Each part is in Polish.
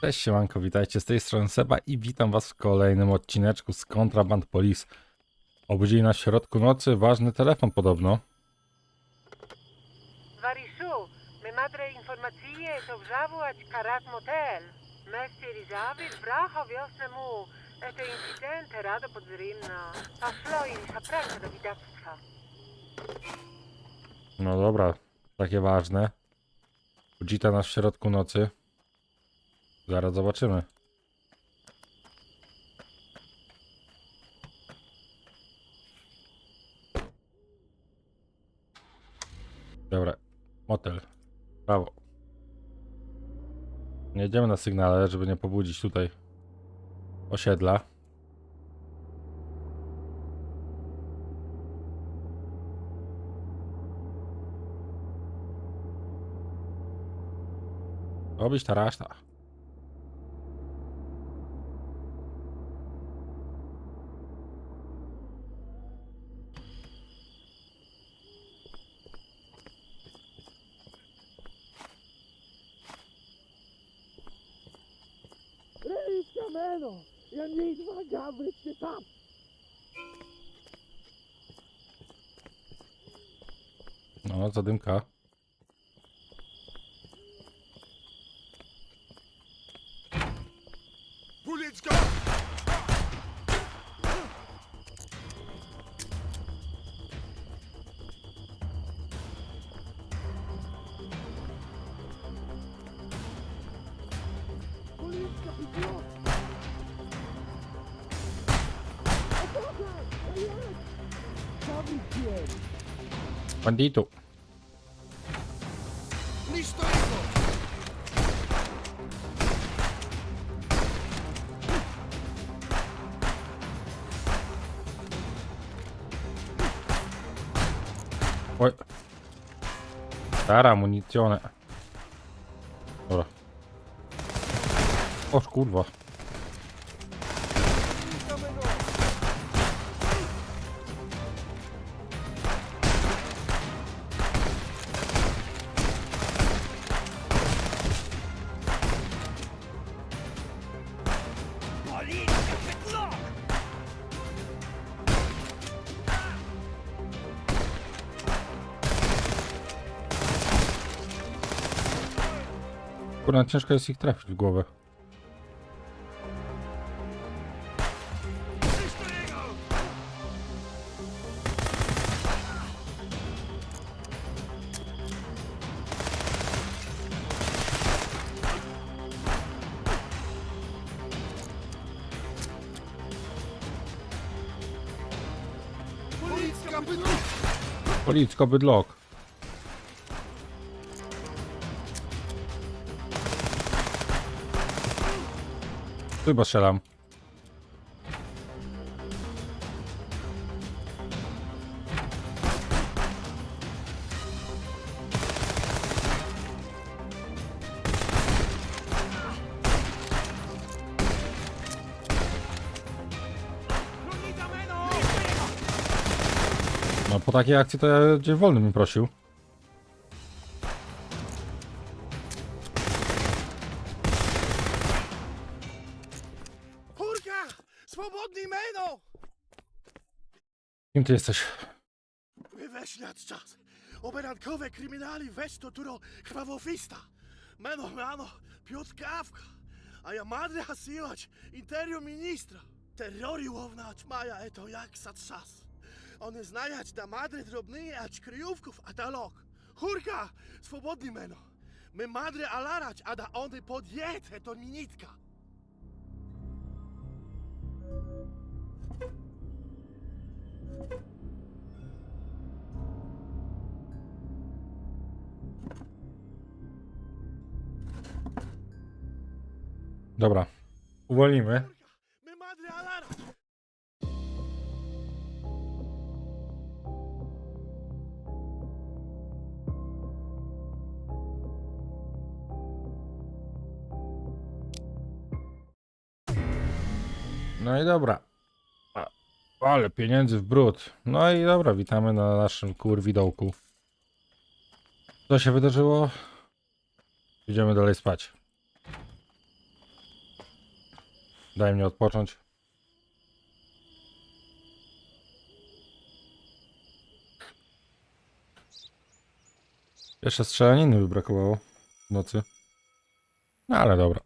Cześć siemanko, witajcie z tej strony Seba i witam was w kolejnym odcineczku z Contraband Police. Obudzili nas w środku nocy ważny telefon podobno. Varishu, me madre informacije wżałować karat motel. Mesti Rizavit braho wiosnę mu. Te incydenty rado podzrimno. A Floin zapraszam do widactwa. No dobra, takie ważne. Budzita nas w środku nocy. Zaraz zobaczymy. Dobra, motel. Brawo. Nie jedziemy na sygnale, żeby nie pobudzić tutaj osiedla. Robić ta. Wraca dymka. Bandito. Stara amunizione. Dobra. O kurwa. Kurwa, ciężko jest ich trafić w głowę. Policko, bydlok. Chyba strzelam. No po takiej akcji to ja gdzieś wolny bym prosił. Kurka! Swobodny meno! Kim ty jesteś? Wyweśniać czas. Oberankowe kryminali weź to turo krwawofista. Meno, mano, Piotr Kawka. A ja madre hasiłać interior ministra. Terrori łownać maja eto jak sa czas. One znajać da madre drobnyje ać kryjówków, a da lok. Hurka! Swobodny meno. My madre alarać, a da one podjed eto minitka. Dobra. Uwolnimy. No i dobra. Ale pieniędzy w brud. No i dobra, witamy na naszym kurwidołku. Co się wydarzyło? Idziemy dalej spać. Daj mnie odpocząć. Jeszcze strzelaniny by brakowało w nocy. No ale dobra.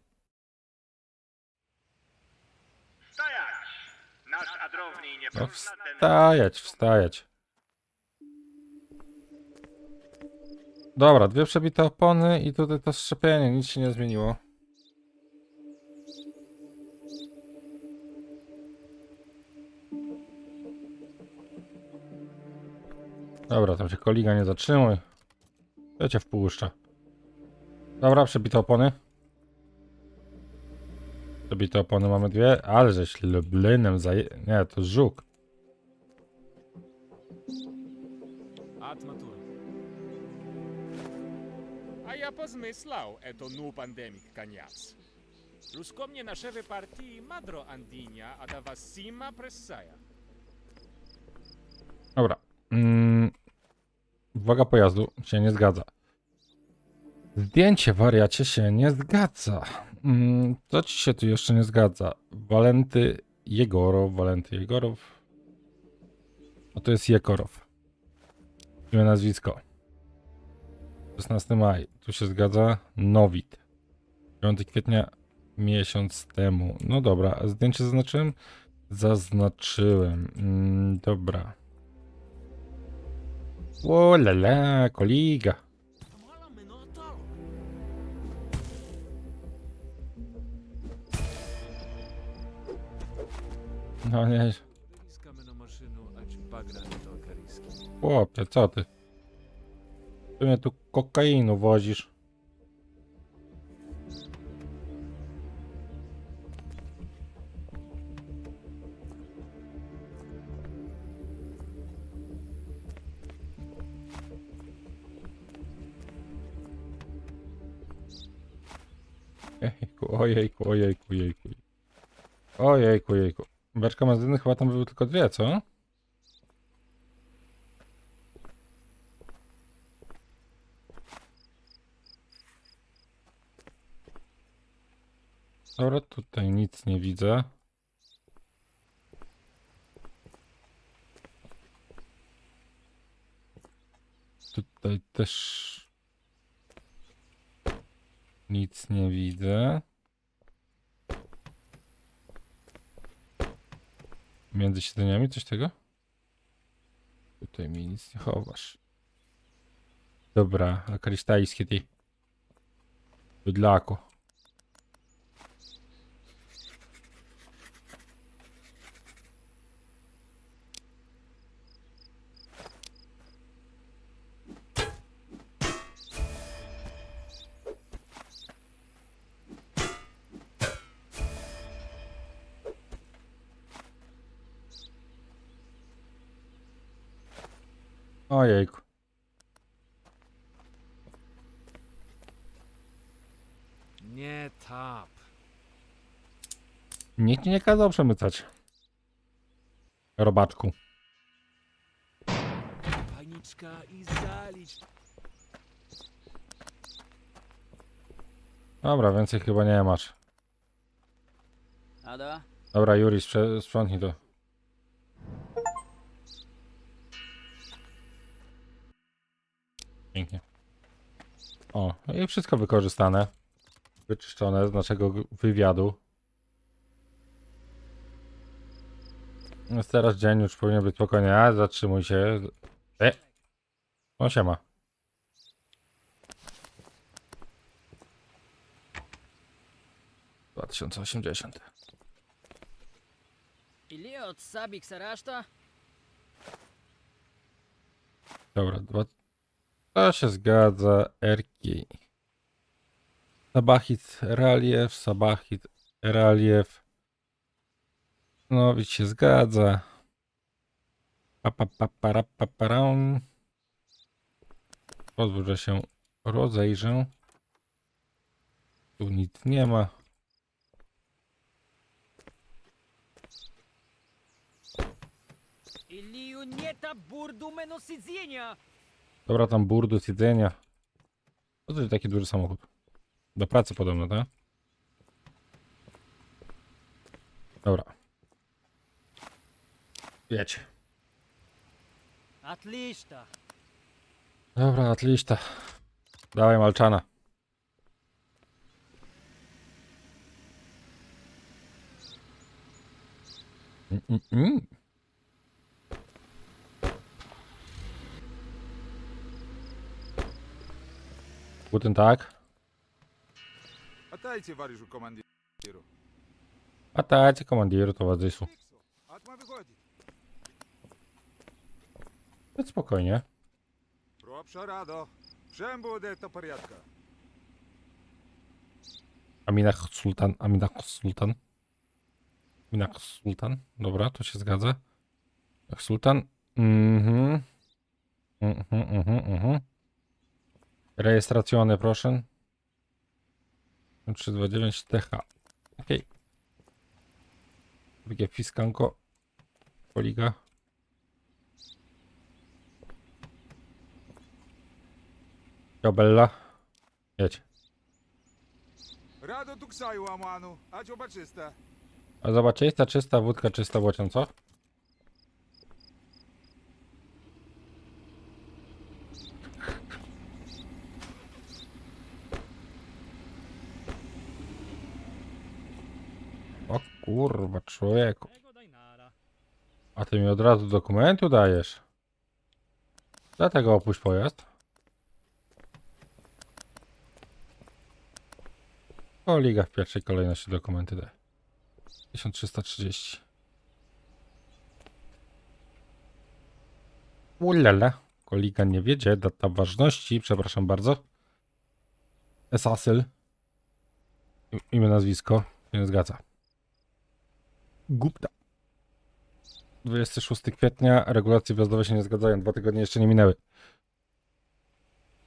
No wstajać, wstajać. Dobra, dwie przebite opony i tutaj to szczepienie, nic się nie zmieniło. Dobra, tam się koliga nie zatrzymuj. To cię wpuszcza. Dobra, przebite opony. Dobite opony mamy dwie, ale żeś Lublinem zaje... Nie, to żuk. A ja pozmyslał, to nu pandemik koniec. Lusko mnie na szewy partii madro andinia, a da was sima. Dobra. Mm, uwaga pojazdu się nie zgadza. Zdjęcie wariacie się nie zgadza. Mm. Co ci się tu jeszcze nie zgadza? Walenty Jegorow, Walenty Jegorow. A to jest Jekorow. Imię nazwisko. 16 maj. Tu się zgadza. Nowit. 5 kwietnia miesiąc temu. No dobra, zdjęcie zaznaczyłem? Zaznaczyłem. Mm, dobra. O la la, koliga. No nie. Chłopie, co ty? Ty mnie tu kokainu wozisz. Ojejku, ojejku, ojejku, ojejku. Ojejku, ojejku. Beczka benzyny chyba tam były tylko dwie, co? Dobra, tutaj nic nie widzę. Tutaj też nic nie widzę. Między siedzeniami coś tego? Tutaj mi nic nie chowasz. Dobra, a krysztajskie ty. Bydlaku. Tap. Nikt nie kazał przemycać. Robaczku. Paniczka i zalić. Dobra, więcej chyba nie masz. Ada? Dobra, Juri, sprze- sprzątnij to. Pięknie. O, i wszystko wykorzystane. Wyczyszczone z naszego wywiadu. Jest teraz dzień, już powinien być spokojnie. A, zatrzymuj się. E! On się ma. Dwa tysiące osiemdziesiąt. Sabik Saraszta? Dobra, dwa. To się zgadza. Erki. Sabachit, Relief, Sabachit, Relief. Zastanowić się zgadza. Pa, pa, pa, para, pa. Pozwól, że się rozejrzę. Tu nic nie ma. Dobra, tam burdu z jedzenia. Po taki duży samochód? Do pracy podobno, tak? Dobra. Jedź. Отлично. Dobra, atlista. Dawaj Malczana. Mm, mm, mm. Guten Tag. Отдайте варежу командиру. Атаці командиру towarzyszu. Атма выходит. Будь spokojnie. Робша радо. Всем буде до порядка. Aminach Sultan, Aminach Sultan. Aminach Sultan. Dobra, to się zgadza. Aminach Sultan. Mhm. Mhm, mhm, mhm. Rejestracjony, proszę. 329 TH. Ok. Drugie fiskanko. Poliga. Ciobella. Jedź. Rado tuksaju, Amanu, a dzioba czysta. A zobacz, czysta, wódka czysta, bocian, co? O kurwa, człowieku. A ty mi od razu dokumentu dajesz. Dlatego opuść pojazd. O, liga w pierwszej kolejności dokumenty daje. 1330. Ulala. Kolika nie wiedzie. Data ważności. Przepraszam bardzo. Esasyl. Imię, nazwisko. Nie zgadza. Gupta. 26 kwietnia. Regulacje wjazdowe się nie zgadzają. Dwa tygodnie jeszcze nie minęły.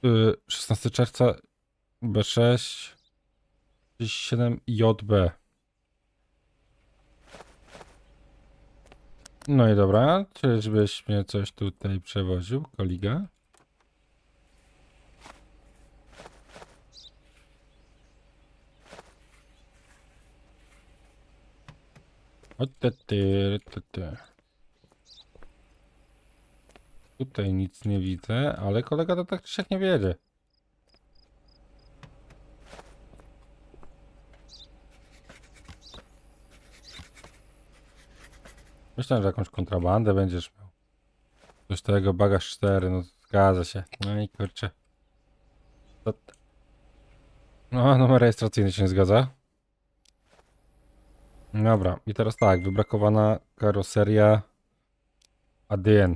Yy, 16 czerwca. B6. 7 JB. No i dobra, czyżbyś mnie coś tutaj przewoził, koliga? O ty, ty, ty, ty. Tutaj nic nie widzę, ale kolega to tak czy siak nie wiedzie. Myślałem, że jakąś kontrabandę będziesz miał. Coś tego, bagaż 4, no zgadza się. No i kurczę. No, numer rejestracyjny się nie zgadza. Dobra, i teraz tak, wybrakowana karoseria ADN.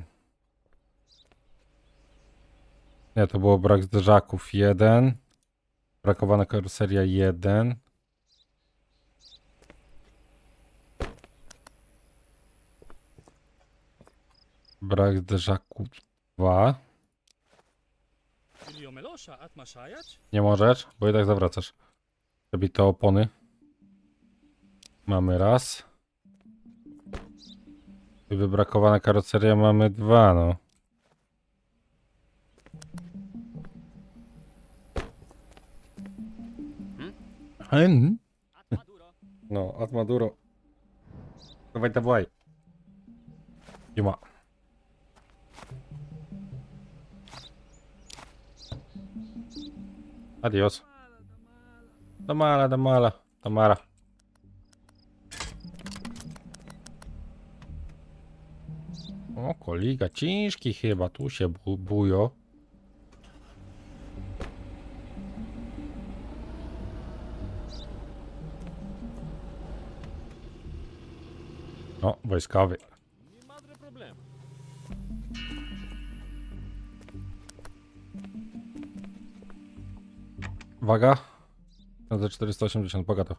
Nie, to było brak zderzaków 1. Brakowana karoseria 1. Brak zderzaków 2. Miliomelosza, a maszajać? Nie możesz, bo i tak zawracasz. Przebite opony. Mamy raz. I wybrakowana karoseria mamy dwa, no. Hmm? No, od Maduro. Dawaj, dawaj. Nie ma. Adios. Damala, damala, damala. O, koliga ciężki chyba, tu się bu bujo. O, wojskowy. Waga. Za 480, bogato.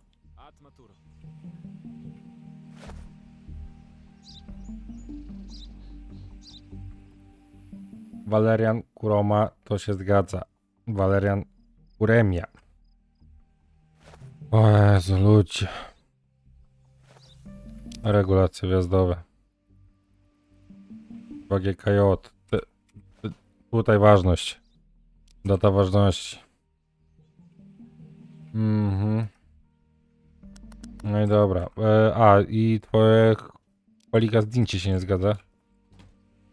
Walerian Kuroma to się zgadza. Walerian Kuremia. O Jezu, ludzie. Regulacje wjazdowe. GKJ. Ty- ty- Tutaj ważność. Data ważności. Mhm. No i dobra. E, a, i twoje kolika zdjęcie się nie zgadza.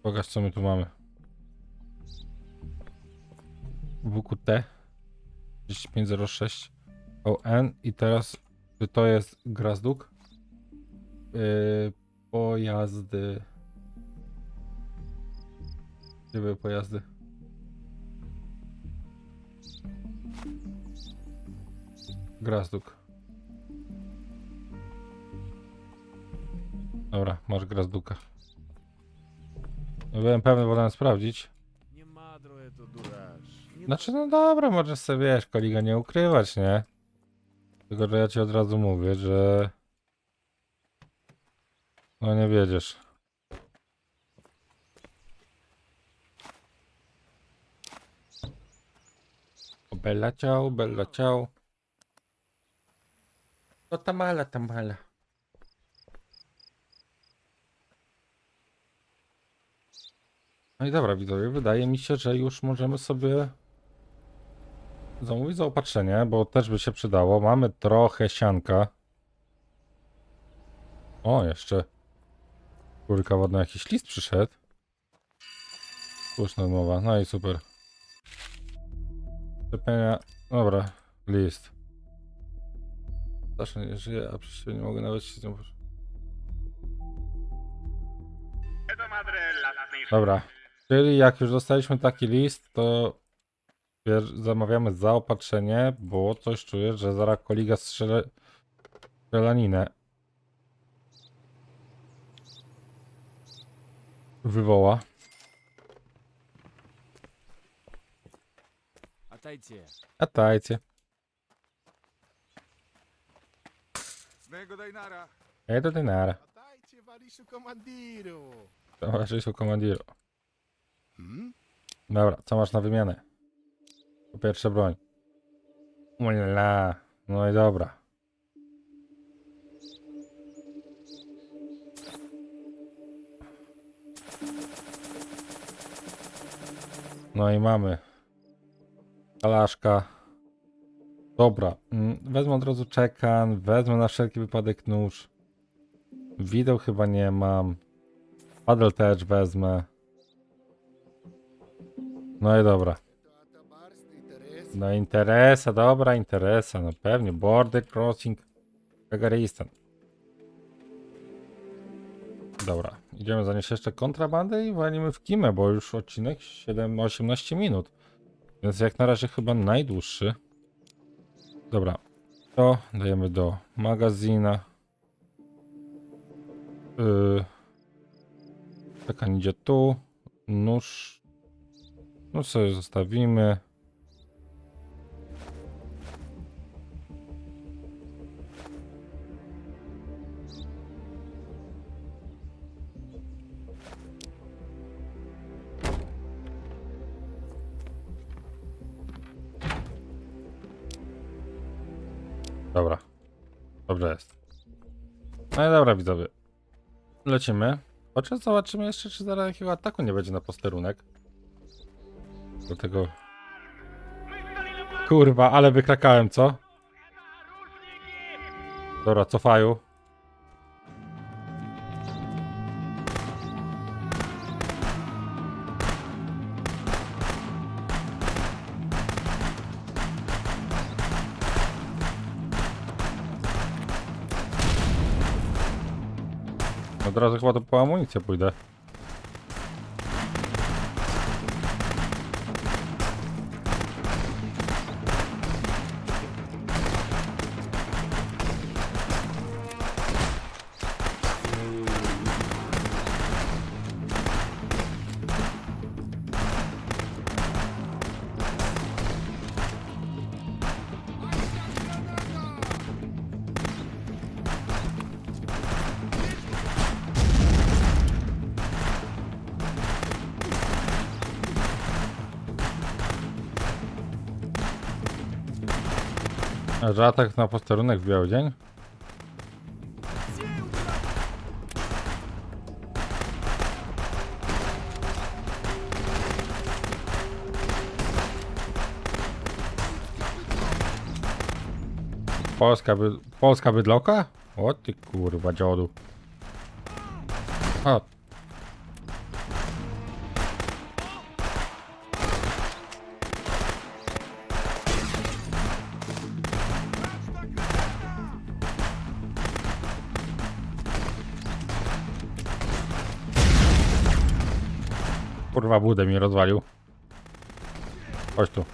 Pokaż, co my tu mamy. WQT 3506 ON i teraz czy to jest Grazduk? Yy, pojazdy. Gdzie były pojazdy? Grazduk. Dobra, masz Grazduka. Byłem pewny, wolałem sprawdzić. Nie Madro, to duraż. Znaczy, no dobra, możesz sobie, wiesz, koliga nie ukrywać, nie? Tylko, że ja ci od razu mówię, że... No nie wiedziesz. Bella ciao, bella ciao. To tamala, tamala. No i dobra, widzowie, wydaje mi się, że już możemy sobie zamówić zaopatrzenie, bo też by się przydało. Mamy trochę sianka. O, jeszcze. Kurka wodna, jakiś list przyszedł. Słuszna mowa, no i super. Szczepienia, dobra, list. Zawsze nie żyje, a przecież nie mogę nawet się z nią... Dobra. Czyli jak już dostaliśmy taki list, to zamawiamy zaopatrzenie, bo coś czuję, że zaraz koliga strzela strzelaninę wywoła. Atajcie. Atajcie. Znego Dajnara. Ej do Dajnara. Atajcie, Wariszu Komandiru. Towarzyszu Komandiru. Hmm? Dobra, co masz na wymianę? Po pierwsze broń. Ulala. No i dobra. No i mamy. Kalaszka. Dobra. mm, Wezmę od razu czekan. Wezmę na wszelki wypadek nóż. Wideł chyba nie mam. Paddle też wezmę. No i dobra. No interesa, dobra, interesa, no pewnie. Border crossing Kagaristan. Dobra, idziemy zanieść jeszcze kontrabandę i walimy w kimę, bo już odcinek 7-18 minut. Więc jak na razie chyba najdłuższy. Dobra, to dajemy do magazyna. Yy, Taka idzie tu. Nóż. No sobie zostawimy. Dobra. Dobrze jest. No i dobra, widzowie. Lecimy. Chociaż zobaczymy jeszcze, czy zaraz jakiego ataku nie będzie na posterunek. Do tego... Kurwa, ale wykrakałem, co? Dobra, cofają. Od razu chyba to po że atak na posterunek w biały dzień? Polska, by, Polska bydloka? O ty kurwa dziodu. A. Kurwa budę mi rozwalił. Chodź tu.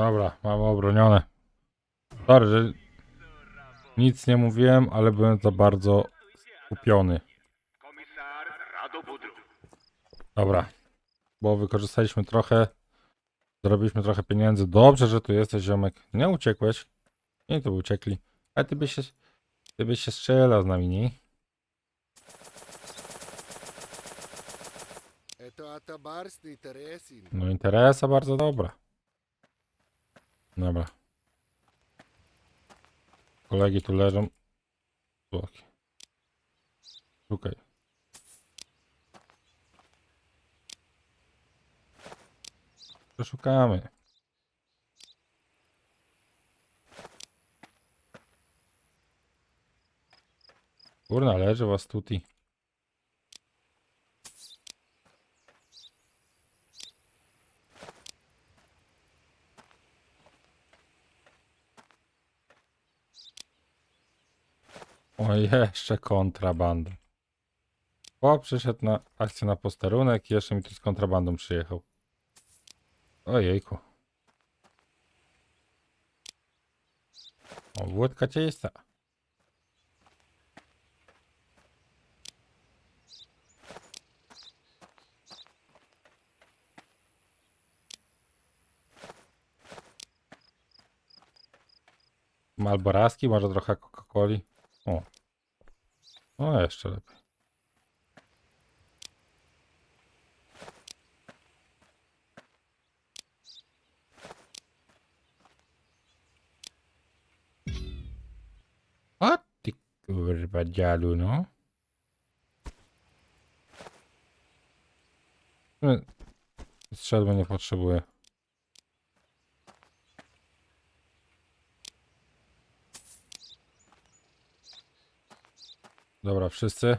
Dobra, mamy obronione. Sorry, że nic nie mówiłem, ale byłem za bardzo skupiony. Dobra, bo wykorzystaliśmy trochę, zrobiliśmy trochę pieniędzy. Dobrze, że tu jesteś, ziomek. Nie uciekłeś. Nie, to by uciekli. Ale ty byś się, ty byś się strzelał z nami, nie? No interesa bardzo dobra. Dobra. Kolegi tu leżą. Zwłoki. Szukaj. Przeszukamy. Kurna, leży was tutaj. O, jeszcze kontrabanda. O, przyszedł na akcję na posterunek i jeszcze mi tu z kontrabandą przyjechał. Ojejku. O, wódka czysta. Malboraski, może trochę Coca-Coli. O. O, jeszcze lepiej. A ty kurwa dziadu, no. E, Strzelby nie potrzebuję. Dobra, wszyscy.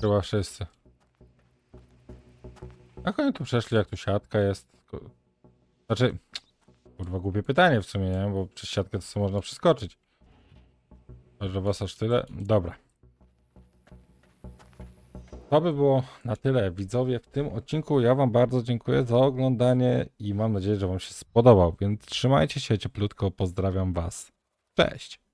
Chyba wszyscy. Jak oni tu przeszli, jak tu siatka jest? Znaczy, kurwa głupie pytanie w sumie, nie? Bo przez siatkę to sobie można przeskoczyć. Że was aż tyle? Dobra. To by było na tyle, widzowie, w tym odcinku. Ja Wam bardzo dziękuję za oglądanie i mam nadzieję, że Wam się spodobał. Więc trzymajcie się cieplutko, pozdrawiam Was. Cześć!